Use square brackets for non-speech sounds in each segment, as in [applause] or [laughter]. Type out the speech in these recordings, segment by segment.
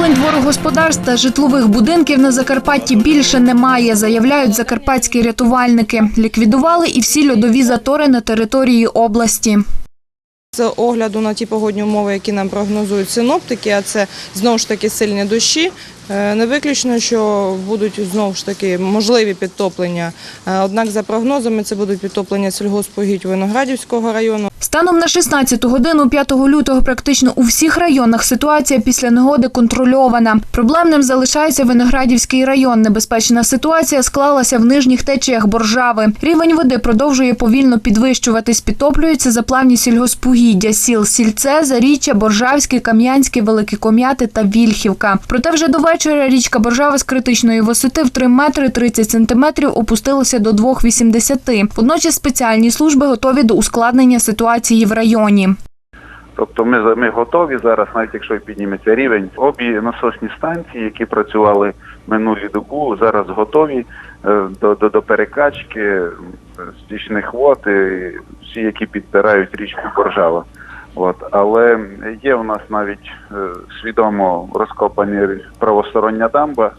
Підтоплень дворогосподарств та житлових будинків на Закарпатті більше немає, заявляють закарпатські рятувальники. Ліквідували і всі льодові затори на території області. З огляду на ті погодні умови, які нам прогнозують синоптики, а це знову ж таки сильні дощі. е, Не виключно, що будуть знову ж таки можливі підтоплення. Е, Однак, за прогнозами, це будуть підтоплення сільгоспогідь Виноградівського району. Станом на 16 годину 5 лютого практично у всіх районах ситуація після негоди контрольована. Проблемним залишається Виноградівський район. Небезпечна ситуація склалася в нижніх течіях Боржави. Рівень води продовжує повільно підвищуватись. Підтоплюються заплавні сільгоспугіддя сіл Сільце, Заріччя, Боржавське, Кам'янське, Великі Ком'яти та Вільхівка. Проте вже до вечора річка Боржава з критичної висоти в 3 метри 30 сантиметрів опустилася до 2,80. Водночас спеціальні служби готові до ускладнення ситуації в районі. Тобто ми, ми готові зараз, навіть якщо підніметься рівень. Обі насосні станції, які працювали минулі добу, зараз готові е, до, до, до перекачки е, стічних вод, і всі, які підпирають річку Боржава. От. Але є у нас навіть е, свідомо розкопані правостороння дамба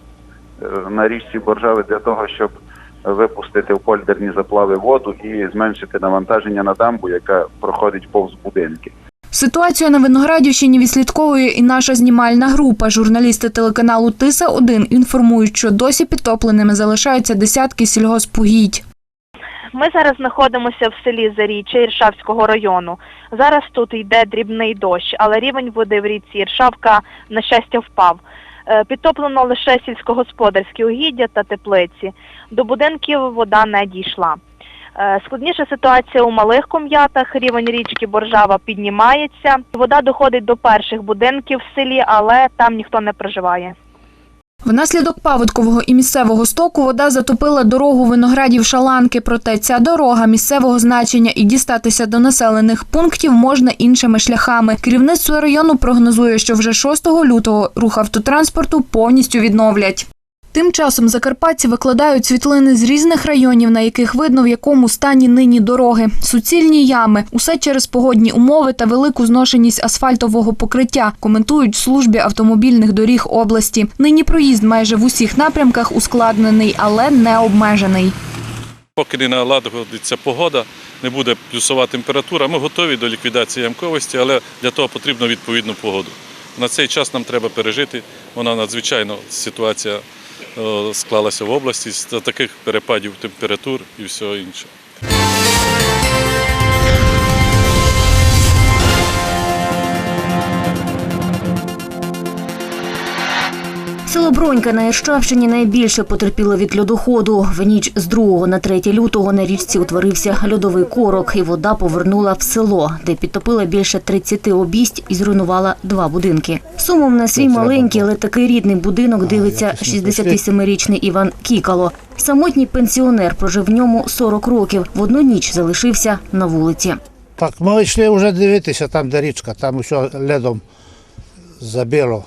на річці Боржави для того, щоб випустити в польдерні заплави воду і зменшити навантаження на дамбу, яка проходить повз будинки. Ситуацію на Виноградівщині відслідковує і наша знімальна група. Журналісти телеканалу Тиса 1 інформують, що досі підтопленими залишаються десятки сільгоспугідь. Ми зараз знаходимося в селі Заріччя Іршавського району. Зараз тут йде дрібний дощ, але рівень води в річці Іршавка, на щастя, впав. Е, Підтоплено лише сільськогосподарські угіддя та теплиці. До будинків вода не дійшла. Е, Складніша ситуація у малих ком'ятах. Рівень річки Боржава піднімається. Вода доходить до перших будинків в селі, але там ніхто не проживає. Внаслідок паводкового і місцевого стоку вода затопила дорогу виноградів Шаланки. Проте ця дорога місцевого значення і дістатися до населених пунктів можна іншими шляхами. Керівництво району прогнозує, що вже 6 лютого рух автотранспорту повністю відновлять. Тим часом закарпатці викладають світлини з різних районів, на яких видно, в якому стані нині дороги. Суцільні ями, усе через погодні умови та велику зношеність асфальтового покриття, коментують в службі автомобільних доріг області. Нині проїзд майже в усіх напрямках ускладнений, але не обмежений. Поки не наладиться погода, не буде плюсова температура, ми готові до ліквідації ямковості, але для того потрібно відповідну погоду. На цей час нам треба пережити. Вона надзвичайно ситуація склалася в області з таких перепадів температур і всього іншого. Село Бронька на Іршавщині найбільше потерпіло від льодоходу. В ніч з 2 на 3 лютого на річці утворився льодовий корок, і вода повернула в село, де підтопила більше 30 обість і зруйнувала два будинки. Сумом на свій маленький, але такий рідний будинок дивиться 67-річний Іван Кікало. Самотній пенсіонер прожив в ньому 40 років. В одну ніч залишився на вулиці. Так, ми йшли вже дивитися там, де річка, там усе ледом забило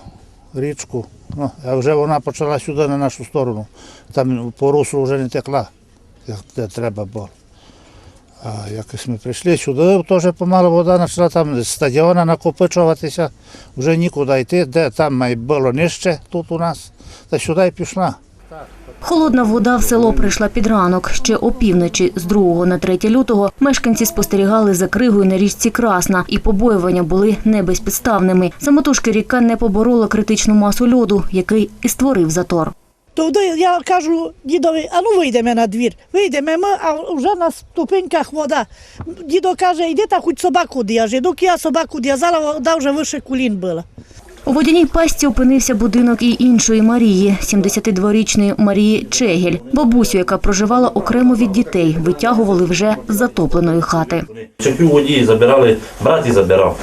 річку. Ну, а вже вона почала сюди на нашу сторону. Там по руслу вже не текла, як де треба було. А якось ми прийшли сюди, теж помало вода почала там з стадіона накопичуватися, вже нікуди йти, де там було нижче тут у нас, та сюди й пішла. Холодна вода в село прийшла під ранок. Ще опівночі з 2 на 3 лютого мешканці спостерігали за кригою на річці Красна, і побоювання були не безпідставними. Самотужки ріка не поборола критичну масу льоду, який і створив затор. Тоді я кажу дідові, а ну вийдемо на двір. Вийдемо ми, а вже на ступеньках вода. Дідо каже, йди та хоч собаку діяж. Доки я собаку діязала, вода вже вище колін була. У водяній пастці опинився будинок і іншої Марії, 72-річної Марії Чегель. Бабусю, яка проживала окремо від дітей, витягували вже з затопленої хати. Чехів водії забирали, брат і забирав.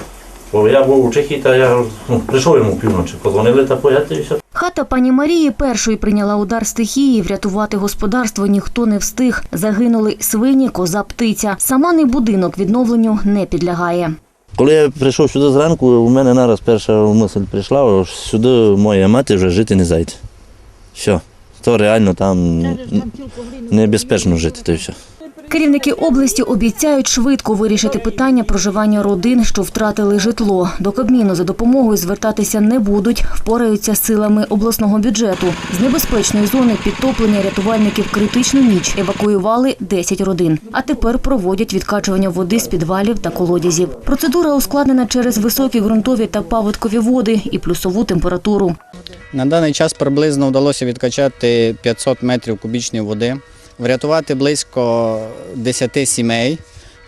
Бо я був у Чехії, та я ну, прийшов йому півночі, позвонили та поїхати. Хата пані Марії першою прийняла удар стихії. Врятувати господарство ніхто не встиг. Загинули свині, коза, птиця. Сама будинок відновленню не підлягає. Коли я прийшов сюди зранку, у мене нараз перша мисль прийшла, що сюди моя мати вже жити не зайде. Все. То реально там небезпечно жити, то й все. Керівники області обіцяють швидко вирішити питання проживання родин, що втратили житло. До Кабміну за допомогою звертатися не будуть, впораються силами обласного бюджету. З небезпечної зони підтоплення рятувальників критичну ніч евакуювали 10 родин. А тепер проводять відкачування води з підвалів та колодязів. Процедура ускладнена через високі ґрунтові та паводкові води і плюсову температуру. На даний час приблизно вдалося відкачати 500 метрів кубічної води, врятувати близько 10 сімей.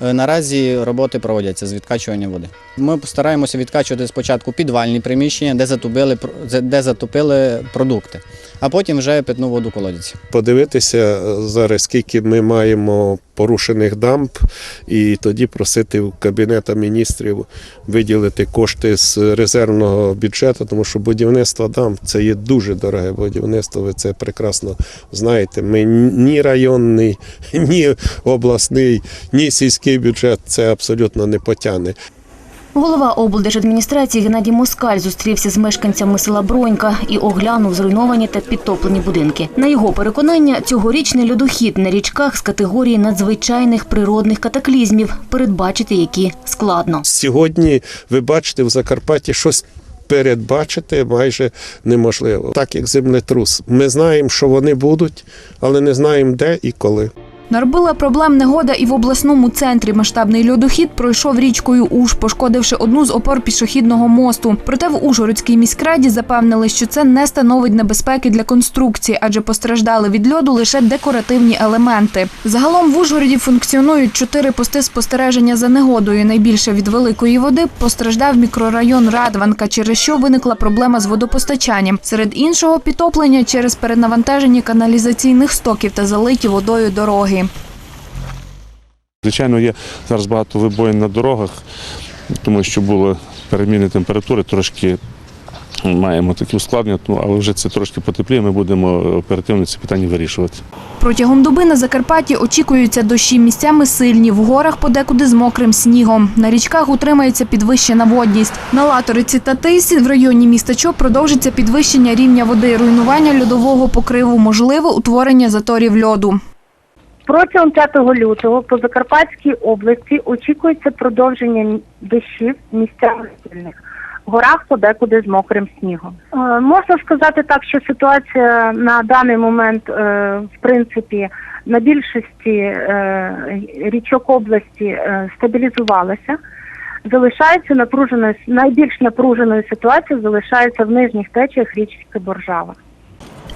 Е, Наразі роботи проводяться з відкачування води. Ми постараємося відкачувати спочатку підвальні приміщення, де затопили, де затопили продукти, а потім вже питну воду колодязі. подивитися е, зараз, скільки ми маємо порушених дамб, і тоді просити у Кабінета міністрів виділити кошти з резервного бюджету, тому що будівництво дамб це є дуже дороге будівництво. Ви це прекрасно знаєте. Ми ні районний, [laughs] ні обласний, ні сільський бюджет це абсолютно не потягне. Голова облдержадміністрації Геннадій Москаль зустрівся з мешканцями села Бронька і оглянув зруйновані та підтоплені будинки. На його переконання, цьогорічний льодохід на річках з категорії надзвичайних природних катаклізмів, передбачити які складно. Сьогодні ви бачите в Закарпатті щось. Передбачити майже неможливо, так як землетрус. Ми знаємо, що вони будуть, але не знаємо де і коли. Наробила проблем негода і в обласному центрі. Масштабний льодохід пройшов річкою Уж, пошкодивши одну з опор пішохідного мосту. Проте в Ужгородській міськраді запевнили, що це не становить небезпеки для конструкції, адже постраждали від льоду лише декоративні елементи. Загалом в Ужгороді функціонують чотири пости спостереження за негодою. Найбільше від великої води постраждав мікрорайон Радванка, через що виникла проблема з водопостачанням. Серед іншого підтоплення через перенавантаження каналізаційних стоків та залиті водою дороги. Звичайно, є зараз багато вибоїн на дорогах, тому що були переміни температури, трошки маємо такі ускладнення, але вже це трошки потепліє, ми будемо оперативно ці питання вирішувати. Протягом доби на Закарпатті очікуються дощі місцями сильні, в горах подекуди з мокрим снігом. На річках утримається підвищена водність. На Латориці та Тисі в районі міста Чоп продовжиться підвищення рівня води, руйнування льодового покриву, можливо утворення заторів льоду. Протягом 5 лютого по Закарпатській області очікується продовження дощів місцями сильних. В горах подекуди з мокрим снігом. Е, можна сказати так, що ситуація на даний момент, е, в принципі, на більшості е, річок області е, стабілізувалася. Залишається напруженою найбільш напруженою ситуацією залишається в нижніх течіях річки Боржава.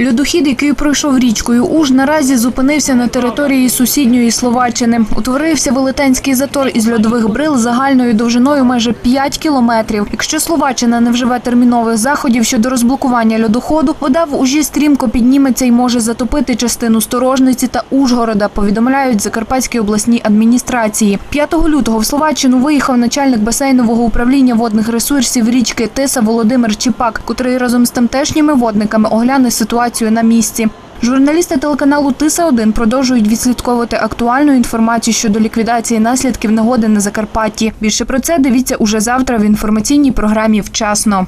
Льодохід, який пройшов річкою Уж, наразі зупинився на території сусідньої Словаччини. Утворився велетенський затор із льодових брил загальною довжиною майже 5 кілометрів. Якщо Словаччина не вживе термінових заходів щодо розблокування льодоходу, вода в Ужі стрімко підніметься і може затопити частину Сторожниці та Ужгорода, повідомляють Закарпатській обласній адміністрації. 5 лютого в Словаччину виїхав начальник басейнового управління водних ресурсів річки Тиса Володимир Чіпак, котрий разом з тамтешніми водниками огляне ситуацію на місці. Журналісти телеканалу Тиса 1 продовжують відслідковувати актуальну інформацію щодо ліквідації наслідків негоди на Закарпатті. Більше про це дивіться уже завтра в інформаційній програмі Вчасно.